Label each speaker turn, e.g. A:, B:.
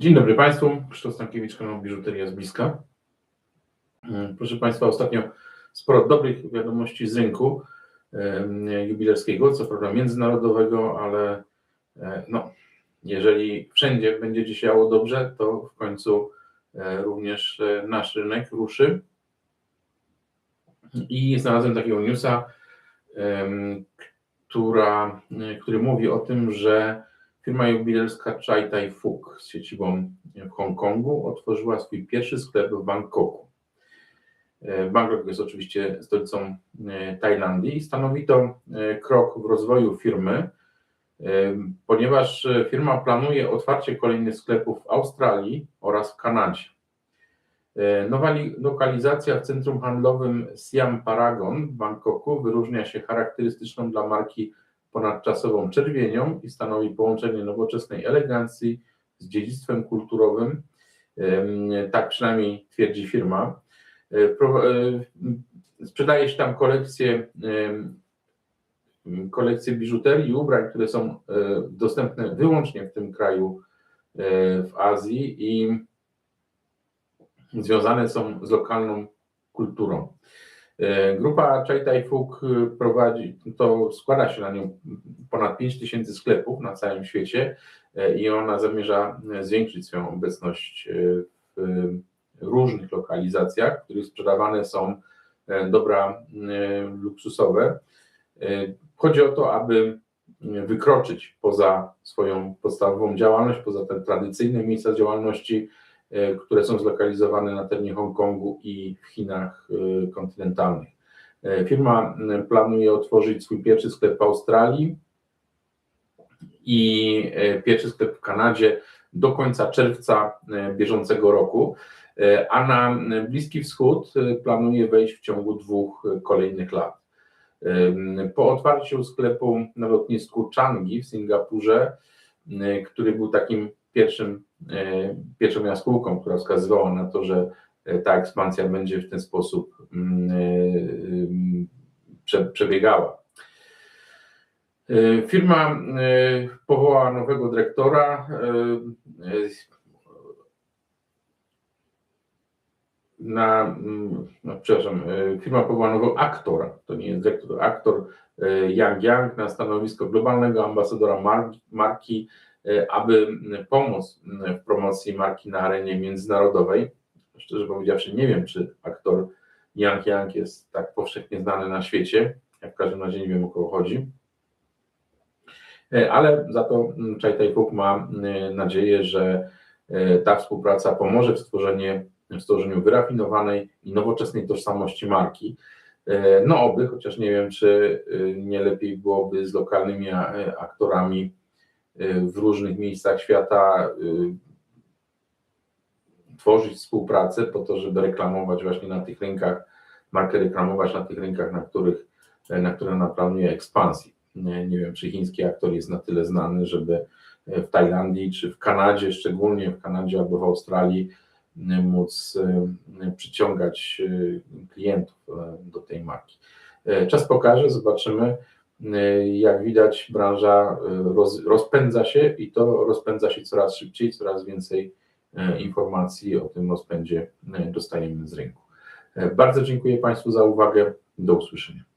A: Dzień dobry Państwu, Krzysztof Stankiewicz, kanał Biżuteria z bliska. Mm, Proszę Państwa, ostatnio sporo dobrych wiadomości z rynku jubilerskiego, co prawda międzynarodowego, ale e, no, jeżeli wszędzie będzie działo dobrze, to w końcu e, również e, nasz rynek ruszy. I znalazłem takiego newsa, która, który mówi o tym, że firma jubilerska Chai Tai Fook z siedzibą w Hongkongu otworzyła swój pierwszy sklep w Bangkoku. E, Bangkok jest oczywiście stolicą e, Tajlandii i stanowi to e, krok w rozwoju firmy, ponieważ firma planuje otwarcie kolejnych sklepów w Australii oraz w Kanadzie. Nowa li- lokalizacja w centrum handlowym Siam Paragon w Bangkoku wyróżnia się charakterystyczną dla marki ponadczasową czerwienią i stanowi połączenie nowoczesnej elegancji z dziedzictwem kulturowym. Tak przynajmniej twierdzi firma. E, e, Sprzedaje się tam kolekcje, em, kolekcje biżuterii i ubrań, które są e, dostępne wyłącznie w tym kraju w Azji i związane są z lokalną kulturą. E, Grupa Chai Tai Fook e, prowadzi, to składa się na nią ponad 5 tysięcy sklepów na całym świecie e, i ona zamierza zwiększyć swoją obecność w różnych lokalizacjach, w których sprzedawane są dobra luksusowe. Chodzi o to, aby wykroczyć poza swoją podstawową działalność, poza te tradycyjne miejsca działalności, które są zlokalizowane na terenie Hongkongu i w Chinach e, kontynentalnych. E, Firma planuje otworzyć swój pierwszy sklep w Australii i e, pierwszy sklep w Kanadzie do końca czerwca e, bieżącego roku, e, a na Bliski Wschód e, planuje wejść w ciągu dwóch e, kolejnych lat. Po otwarciu sklepu na lotnisku Changi w Singapurze, e, który był takim pierwszym, e, pierwszą jaskółką, która wskazywała na to, że e, ta ekspansja będzie w ten sposób mm, e, prze- przebiegała. E, Firma e, powołała nowego dyrektora. e, e, Na, mm, no, przepraszam, e, firma powołała nowego aktora, to nie jest dyrektor, aktor e, Yang Yang na stanowisko globalnego ambasadora marki, e, aby mm, pomóc mm, w promocji marki na arenie międzynarodowej. Szczerze powiedziawszy, nie wiem, czy aktor Yang Yang jest tak powszechnie znany na świecie. Ja w każdym razie nie wiem, o kogo chodzi. Ale za to mm, Chai Tai Fook ma nadzieję, że ta współpraca pomoże w, stworzenie, w stworzeniu wyrafinowanej i nowoczesnej tożsamości marki. No oby, chociaż nie wiem, czy nie lepiej byłoby z lokalnymi aktorami w różnych miejscach świata e, tworzyć współpracę po to, żeby reklamować właśnie na tych rynkach, markę reklamować na tych rynkach, na których, na które ona planuje ekspansji. Nie, nie wiem, czy chiński aktor jest na tyle znany, żeby e, w Tajlandii czy w Kanadzie, szczególnie w Kanadzie albo w Australii, móc przyciągać klientów do tej marki. Czas pokaże, zobaczymy. E, Jak widać, branża e, roz, rozpędza się i to rozpędza się coraz szybciej, coraz więcej e, informacji o tym rozpędzie dostajemy z rynku. Bardzo dziękuję Państwu za uwagę. Do usłyszenia.